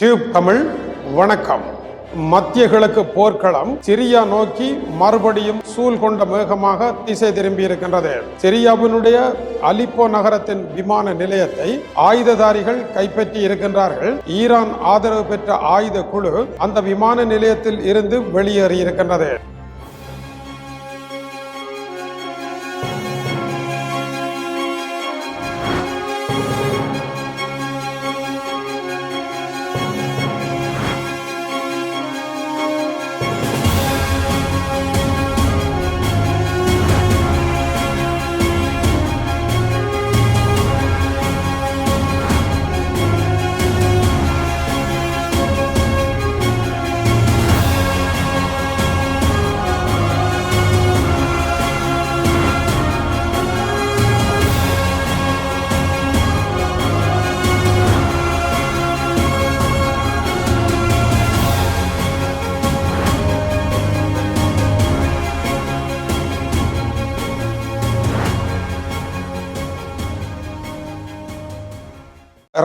Tube Tamil வணக்கம். மத்திய கிழக்கு போர்க்களம் சிரியா நோக்கி மறுபடியும் சூழ் கொண்ட மேகமாக திசை திரும்பி இருக்கின்றது. சிரியாவினுடைய அலிப்போ நகரத்தின் விமான நிலையத்தை ஆயுததாரிகள் கைப்பற்றி இருக்கின்றார்கள். ஈரான் ஆதரவு பெற்ற ஆயுத குழு அந்த விமான நிலையத்தில் இருந்து வெளியேறி இருக்கின்றது.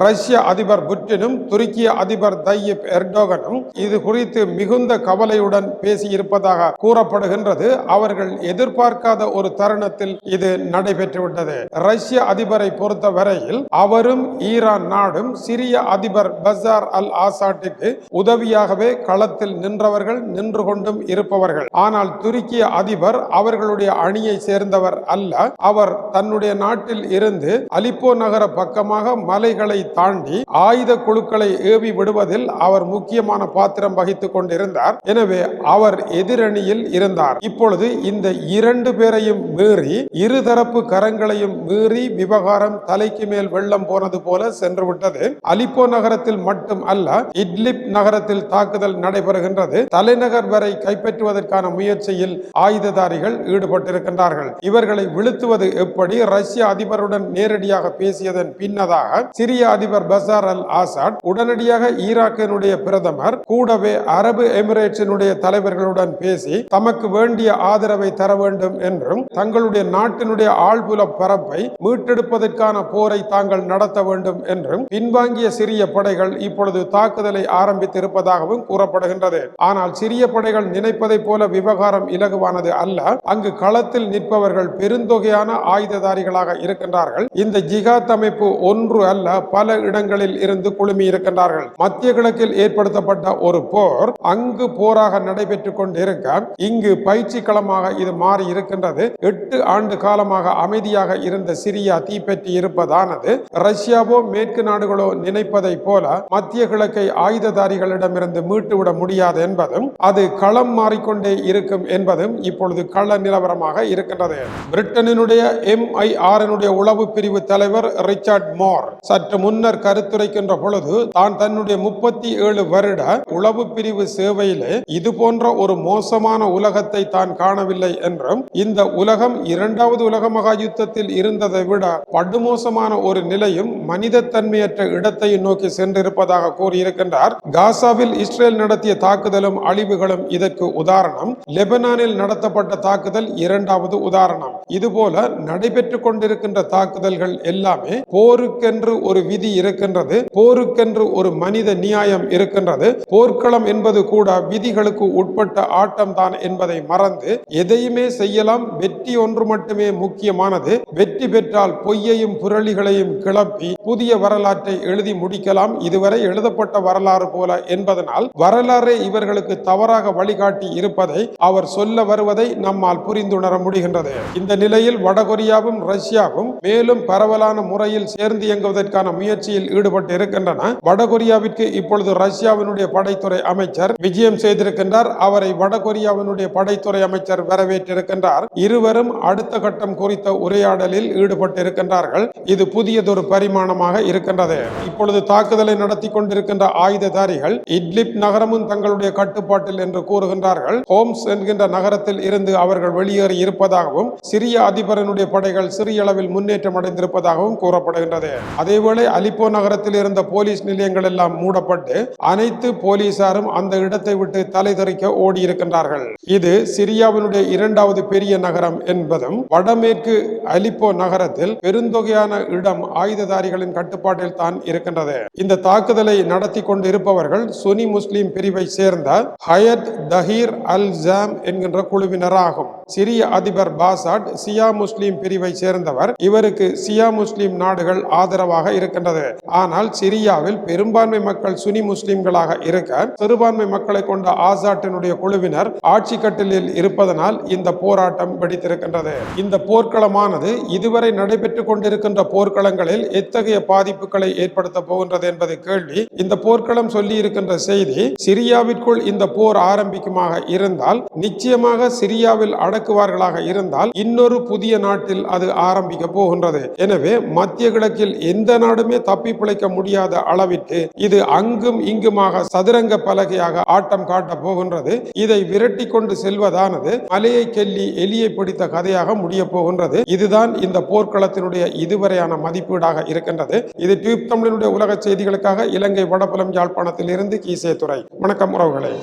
ரஷ்ய அதிபர் புட்டினும் துருக்கிய அதிபர் தையிப் எர்டோகனும் இது குறித்து மிகுந்த கவலையுடன் பேசியிருப்பதாக கூறப்படுகின்றது. அவர்கள் எதிர்பார்க்காத ஒரு தருணத்தில் இது நடைபெற்றுவிட்டது. ரஷ்ய அதிபரை பொறுத்த வரையில் அவரும் ஈரான் நாடும் சிரிய அதிபர் பசார் அல் ஆசாட்டுக்கு உதவியாகவே களத்தில் நின்றவர்கள் நின்று கொண்டும் இருப்பவர்கள். ஆனால் துருக்கிய அதிபர் அவர்களுடைய அணியை சேர்ந்தவர் அல்ல. அவர் தன்னுடைய நாட்டில் இருந்து அலிப்போ நகர பக்கமாக மலைகளை தாண்டி ஆயுத குழுக்களை ஏவி விடுவதில் அவர் முக்கியமான பாத்திரம் வகித்துக் கொண்டிருந்தார். எனவே அவர் எதிரணியில் இருந்தார். இப்பொழுது இந்த இரண்டு பேரையும் மீறி இருதரப்பு கரங்களையும் மீறி விவகாரம் தலைக்கு மேல் வெள்ளம் போனது போல சென்று விட்டது. அலிப்போ நகரத்தில் மட்டும் அல்ல இட்லிப் நகரத்தில் தாக்குதல் நடைபெறுகின்றது. தலைநகர் வரை கைப்பற்றுவதற்கான முயற்சியில் ஆயுததாரிகள் ஈடுபட்டிருக்கின்றார்கள். இவர்களை வீழ்த்துவது எப்படி? ரஷ்ய அதிபருடன் நேரடியாக பேசியதன் பின்னதாக சிரியா அதிபர் பசார் அல் ஆசாட் உடனடியாக ஈராக்கினுடைய பிரதமர் கூடவே அரபு எமிரேட்ஸினுடைய தலைவர்களுடன் பேசி தமக்கு வேண்டிய ஆதரவை தர வேண்டும் என்றும் தங்களுடைய நாட்டினுடைய ஆழ்புல பரப்பை மீட்டெடுப்பதற்கான போரை தாங்கள் நடத்த வேண்டும் என்றும் பின்வாங்கிய சிறிய படைகள் இப்பொழுது தாக்குதலை ஆரம்பித்திருப்பதாகவும் கூறப்படுகின்றது. ஆனால் சிறிய படைகள் நினைப்பதைப் போல விவகாரம் இலகுவானது அல்ல. அங்கு களத்தில் நிற்பவர்கள் பெருந்தொகையான ஆயுததாரிகளாக இருக்கின்றார்கள். இந்த ஜிகாத் அமைப்பு ஒன்று அல்ல பல பல இடங்களில் இருந்து குழுமி இருக்கின்றார்கள். மத்திய கிழக்கில் ஏற்படுத்தப்பட்ட ஒரு போர் அங்கு போராக நடைபெற்றுக் கொண்டிருக்க இங்கு பயிற்சி களமாக இது மாறி இருக்கின்றது. எட்டு ஆண்டு காலமாக அமைதியாக இருந்த சிரியா தீப்பற்றி இருப்பதானது ரஷ்யாவோ மேற்கு நாடுகளோ நினைப்பதை போல மத்திய கிழக்கை ஆயுததாரிகளிடமிருந்து மீட்டுவிட முடியாது என்பதும் அது களம் மாறிக்கொண்டே இருக்கும் என்பதும் இப்பொழுது கள நிலவரமாக இருக்கின்றது. பிரிட்டனினுடைய எம் ஐ ஆர் உளவு பிரிவு தலைவர் ரிச்சர்ட் மோர் சற்று முன்னர் கருத்துரைக்கின்ற பொழுது தான் தன்னுடைய முப்பத்தி ஏழு வருட உளவு பிரிவு சேவையிலே இது போன்ற ஒரு மோசமான உலகத்தை தான் காணவில்லை என்றும் இந்த உலகம் இரண்டாவது உலக மகா யுத்தத்தில் இருந்ததை விட படுமோசமான ஒரு நிலையும் மனிதத்தன்மையற்ற இடத்தையும் நோக்கி சென்றிருப்பதாக கூறியிருக்கின்றார். காசாவில் இஸ்ரேல் நடத்திய தாக்குதலும் அழிவுகளும் இதற்கு உதாரணம். லெபனானில் நடத்தப்பட்ட தாக்குதல் இரண்டாவது உதாரணம். இதுபோல நடைபெற்றுக் கொண்டிருக்கின்ற தாக்குதல்கள் எல்லாமே போருக்கென்று ஒரு விதி இருக்கின்றது போருக்கென்று ஒரு மனித நியாயம் இருக்கின்றது. போர்க்களம் என்பது கூட விதிகளுக்கு உட்பட்ட ஆட்டம் தான் என்பதை மறந்து எதையுமே செய்யலாம் வெற்றி ஒன்று மட்டுமே முக்கியமானது. வெற்றி பெற்றால் பொய்யையும் புரளிகளையும் கிளப்பி புதிய வரலாற்றை எழுதி முடிக்கலாம். இதுவரை எழுதப்பட்ட வரலாறு போல என்பதனால் வரலாறே இவர்களுக்கு தவறாக வழிகாட்டி இருப்பதை அவர் சொல்ல வருவதை நம்மால் புரிந்துணர முடிகின்றது. இந்த நிலையில் வடகொரியாவும் ரஷ்யாவும் மேலும் பரவலான முறையில் சேர்ந்து இயங்குவதற்கான முயற்சியில் ஈடுபட்டு இருக்கின்றன வடகொரியாவிற்கு இப்பொழுது ரஷ்யாவினுடைய படைத்துறை அமைச்சர் விஜயம் செய்திருக்கின்றார். அவரை வடகொரியாவினுடைய படைத்துறை அமைச்சர் வரவேற்றிருக்கின்றார். இருவரும் அடுத்த கட்டம் குறித்த உரையாடலில் ஈடுபட்டு இருக்கின்றார்கள் இது புதியதொரு பரிமாணமாக இருக்கின்றது. இப்பொழுது தாக்குதலை நடத்தி கொண்டிருக்கின்ற ஆயுததாரிகள் இட்லிப் நகரமும் தங்களுடைய கட்டுப்பாட்டில் என்று கூறுகின்றார்கள். ஹோம்ஸ் என்கின்ற நகரத்தில் இருந்து அவர்கள் வெளியேறி இருப்பதாகவும் சிறிய சிரிய அதிபரனுடைய படைகள் சிறிய அளவில் முன்னேற்றம் அடைந்திருப்பதாகவும் கூறப்படுகின்றது. அதேவேளை அலிப்போ நகரத்தில் இருந்த போலீஸ் நிலையங்கள் எல்லாம் மூடப்பட்டு அனைத்து போலீசாரும் அந்த இடத்தை விட்டு தலை தெறிக்க ஓடியிருக்கின்றார்கள். இது சிரியாவினுடைய இரண்டாவது பெரிய நகரம் என்பதும் வடமேற்கு அலிப்போ நகரத்தில் பெருந்தொகையான இடம் ஆயுததாரிகளின் கட்டுப்பாட்டில் தான் இருக்கின்றது. இந்த தாக்குதலை நடத்தி கொண்டு இருப்பவர்கள் சுனி முஸ்லீம் பிரிவை சேர்ந்த ஹயத் தஹீர் அல் ஜாம் என்கின்ற குழுவினராகும். சிரிய அதிபர் பாசாட் சியா முஸ்லிம் பிரிவை சேர்ந்தவர். இவருக்கு சியா முஸ்லிம் நாடுகள் ஆதரவாக இருக்கின்றது. ஆனால் சிரியாவில் பெரும்பான்மை மக்கள் சுனி முஸ்லிம்களாக இருக்க சிறுபான்மை மக்களை கொண்ட ஆசாட்டினுடைய குழுவினர் ஆட்சி கட்டிலில் இருப்பதனால் இந்த போராட்டம் வெடித்திருக்கின்றது. இந்த போர்க்களமானது இதுவரை நடைபெற்றுக் கொண்டிருக்கின்ற போர்க்களங்களில் எத்தகைய பாதிப்புகளை ஏற்படுத்த போகின்றது என்பது கேள்வி. இந்த போர்க்களம் சொல்லி இருக்கின்ற செய்தி சிரியாவிற்குள் இந்த போர் ஆரம்பிக்குமாக இருந்தால் நிச்சயமாக சிரியாவில் அடக்குவார்களாக இருந்தால் இன்னொரு புதிய நாட்டில் அது ஆரம்பிக்க போகின்றது. எனவே மத்திய கிழக்கில் எந்த நாடுமே தப்பி பிழைக்க முடியாத அளவிற்கு இது அங்கும் இங்குமாக சதுரங்க பலகையாக ஆட்டம் காட்ட போகின்றது. இதை விரட்டி கொண்டு செல்வதானது மலையை கெல்லி எலியை பிடித்த கதையாக முடிய போகின்றது. இதுதான் இந்த போர்க்களத்தினுடைய இதுவரையான மதிப்பீடாக இருக்கின்றது. இது டியூப் தமிழனுடைய உலக செய்திகளுக்காக இலங்கை வடபுலம் யாழ்ப்பாணத்தில் இருந்து கீசே துறை வணக்கம் உறவுகளே.